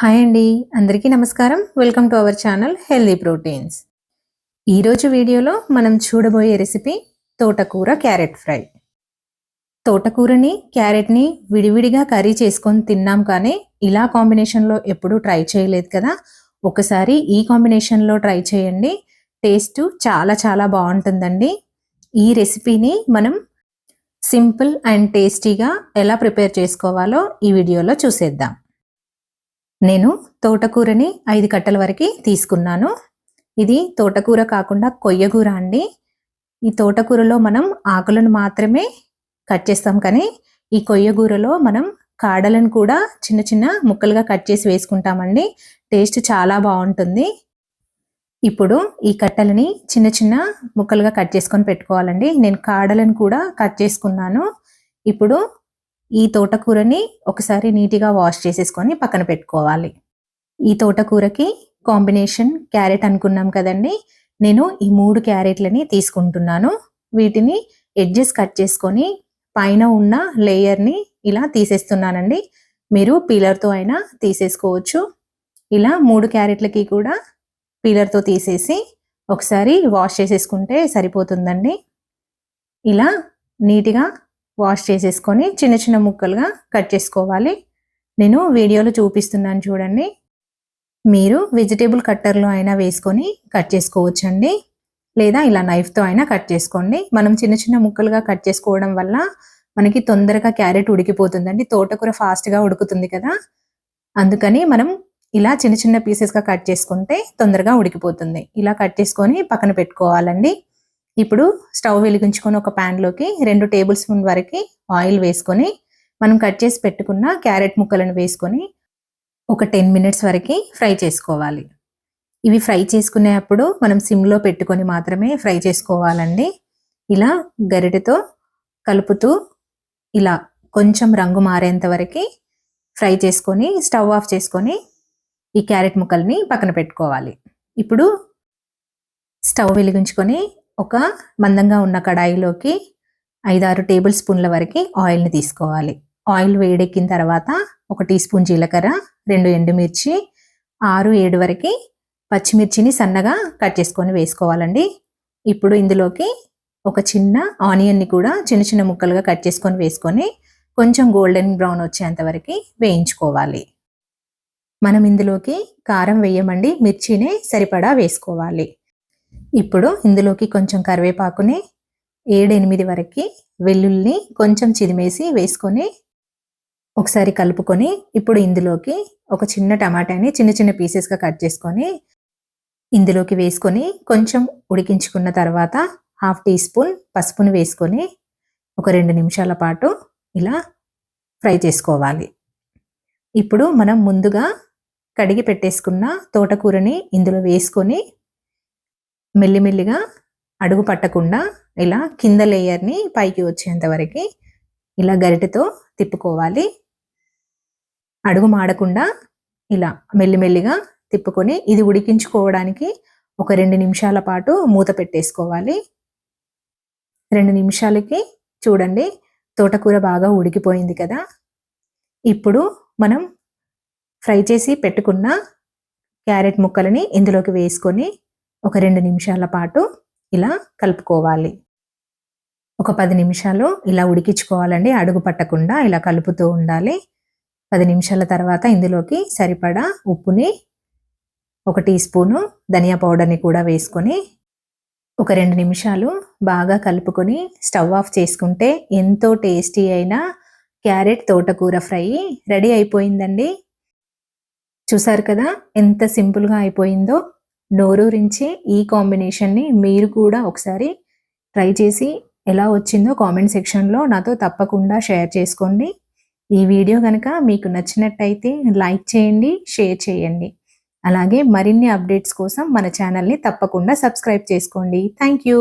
Hi అండి. అందరికీ నమస్కారం. Welcome to our channel healthy proteins ఈరోజు వీడియోలో మనం చూడబోయే రెసిపీ తోటకూర క్యారెట్ ఫ్రై. తోటకూరని క్యారెట్ని విడివిడిగా కర్రీ చేసుకొని తిన్నాం కానీ ఇలా కాంబినేషన్లో ఎప్పుడూ ట్రై చేయలేదు కదా. ఒకసారి ఈ కాంబినేషన్లో ట్రై చేయండి. టేస్ట్ చాలా చాలా బాగుంటుందండి. ఈ రెసిపీని మనం సింపుల్ అండ్ టేస్టీగా ఎలా ప్రిపేర్ చేసుకోవాలో ఈ వీడియోలో చూసేద్దాం. నేను తోటకూరని ఐదు కట్టల వరకు తీసుకున్నాను. ఇది తోటకూర కాకుండా కొయ్యకూర అండి. ఈ తోటకూరలో మనం ఆకులను మాత్రమే కట్ చేస్తాం కానీ ఈ కొయ్యకూరలో మనం కాడలను కూడా చిన్న చిన్న ముక్కలుగా కట్ చేసి వేసుకుంటామండి. టేస్ట్ చాలా బాగుంటుంది. ఇప్పుడు ఈ కట్టలని చిన్న చిన్న ముక్కలుగా కట్ చేసుకొని పెట్టుకోవాలండి. నేను కాడలను కూడా కట్ చేసుకున్నాను. ఇప్పుడు ఈ తోటకూరని ఒకసారి నీట్గా వాష్ చేసేసుకొని పక్కన పెట్టుకోవాలి. ఈ తోటకూరకి కాంబినేషన్ క్యారెట్ అనుకున్నాం కదండి నేను ఈ మూడు క్యారెట్లని తీసుకుంటున్నాను. వీటిని ఎడ్జెస్ కట్ చేసుకొని పైన ఉన్న లేయర్ని ఇలా తీసేస్తున్నానండి. మీరు పీలర్తో అయినా తీసేసుకోవచ్చు. ఇలా మూడు క్యారెట్లకి కూడా పీలర్తో తీసేసి ఒకసారి వాష్ చేసేసుకుంటే సరిపోతుందండి. ఇలా నీట్గా వాష్ చేసేసుకొని చిన్న చిన్న ముక్కలుగా కట్ చేసుకోవాలి. నేను వీడియోలో చూపిస్తున్నాను చూడండి. మీరు వెజిటేబుల్ కట్టర్లో అయినా వేసుకొని కట్ చేసుకోవచ్చండి. లేదా ఇలా నైఫ్తో అయినా కట్ చేసుకోండి. మనం చిన్న చిన్న ముక్కలుగా కట్ చేసుకోవడం వల్ల మనకి తొందరగా క్యారెట్ ఉడికిపోతుందండి. తోటకూర ఫాస్ట్గా ఉడుకుతుంది కదా. అందుకని మనం ఇలా చిన్న చిన్న పీసెస్గా కట్ చేసుకుంటే తొందరగా ఉడికిపోతుంది. ఇలా కట్ చేసుకొని పక్కన పెట్టుకోవాలండి. ఇప్పుడు స్టవ్ వెలిగించుకొని ఒక ప్యాన్లోకి రెండు టేబుల్ స్పూన్ వరకు ఆయిల్ వేసుకొని మనం కట్ చేసి పెట్టుకున్న క్యారెట్ ముక్కలను వేసుకొని ఒక టెన్ మినిట్స్ వరకు ఫ్రై చేసుకోవాలి. ఇవి ఫ్రై చేసుకునేటప్పుడు మనం సిమ్లో పెట్టుకొని మాత్రమే ఫ్రై చేసుకోవాలండి. ఇలా గరిటెతో కలుపుతూ ఇలా కొంచెం రంగు మారేంత వరకు ఫ్రై చేసుకొని స్టవ్ ఆఫ్ చేసుకొని ఈ క్యారెట్ ముక్కల్ని పక్కన పెట్టుకోవాలి. ఇప్పుడు స్టవ్ వెలిగించుకొని ఒక మందంగా ఉన్న కడాయిలోకి ఐదారు టేబుల్ స్పూన్ల వరకు ఆయిల్ని తీసుకోవాలి. ఆయిల్ వేడెక్కిన తర్వాత ఒక టీ స్పూన్ జీలకర్ర రెండు ఎండుమిర్చి ఆరు ఏడు వరకు పచ్చిమిర్చిని సన్నగా కట్ చేసుకొని వేసుకోవాలండి. ఇప్పుడు ఇందులోకి ఒక చిన్న ఆనియన్ని కూడా చిన్న చిన్న ముక్కలుగా కట్ చేసుకొని వేసుకొని కొంచెం గోల్డెన్ బ్రౌన్ వచ్చేంత వరకు వేయించుకోవాలి. మనం ఇందులోకి కారం వేయమండి మిర్చినే సరిపడా వేసుకోవాలి. ఇప్పుడు ఇందులోకి కొంచెం కరివేపాకుని ఏడెనిమిది వరకు వెల్లుల్ని కొంచెం చిదిమేసి వేసుకొని ఒకసారి కలుపుకొని ఇప్పుడు ఇందులోకి ఒక చిన్న టమాటాని చిన్న చిన్న పీసెస్గా కట్ చేసుకొని ఇందులోకి వేసుకొని కొంచెం ఉడికించుకున్న తర్వాత హాఫ్ టీ స్పూన్ పసుపును వేసుకొని ఒక రెండు నిమిషాల పాటు ఇలా ఫ్రై చేసుకోవాలి. ఇప్పుడు మనం ముందుగా కడిగి పెట్టేసుకున్న తోటకూరని ఇందులో వేసుకొని మెల్లిమెల్లిగా అడుగు పట్టకుండా ఇలా కింద లేయర్ని పైకి వచ్చేంత వరకు ఇలా గరిటెతో తిప్పుకోవాలి. అడుగు మాడకుండా ఇలా మెల్లిమెల్లిగా తిప్పుకొని ఇది ఉడికించుకోవడానికి ఒక రెండు నిమిషాల పాటు మూత పెట్టేసుకోవాలి. రెండు నిమిషాలకి చూడండి తోటకూర బాగా ఉడికిపోయింది కదా. ఇప్పుడు మనం ఫ్రై చేసి పెట్టుకున్న క్యారెట్ ముక్కలని ఇందులోకి వేసుకొని ఒక రెండు నిమిషాల పాటు ఇలా కలుపుకోవాలి. ఒక పది నిమిషాలు ఇలా ఉడికించుకోవాలండి. అడుగు పట్టకుండా ఇలా కలుపుతూ ఉండాలి. పది నిమిషాల తర్వాత ఇందులోకి సరిపడా ఉప్పుని ఒక టీ స్పూను ధనియా పౌడర్ని కూడా వేసుకొని ఒక రెండు నిమిషాలు బాగా కలుపుకొని స్టవ్ ఆఫ్ చేసుకుంటే ఎంతో టేస్టీ అయిన క్యారెట్ తోటకూర ఫ్రై రెడీ అయిపోయిందండి. చూసారు కదా ఎంత సింపుల్గా అయిపోయిందో. నోరూరించి ఈ కాంబినేషన్ని మీరు కూడా ఒకసారి ట్రై చేసి ఎలా వచ్చిందో కామెంట్ సెక్షన్లో నాతో తప్పకుండా షేర్ చేసుకోండి. ఈ వీడియో కనుక మీకు నచ్చినట్టయితే లైక్ చేయండి షేర్ చేయండి. అలాగే మరిన్ని అప్డేట్స్ కోసం మన ఛానల్ని తప్పకుండా సబ్స్క్రైబ్ చేసుకోండి. Thank you.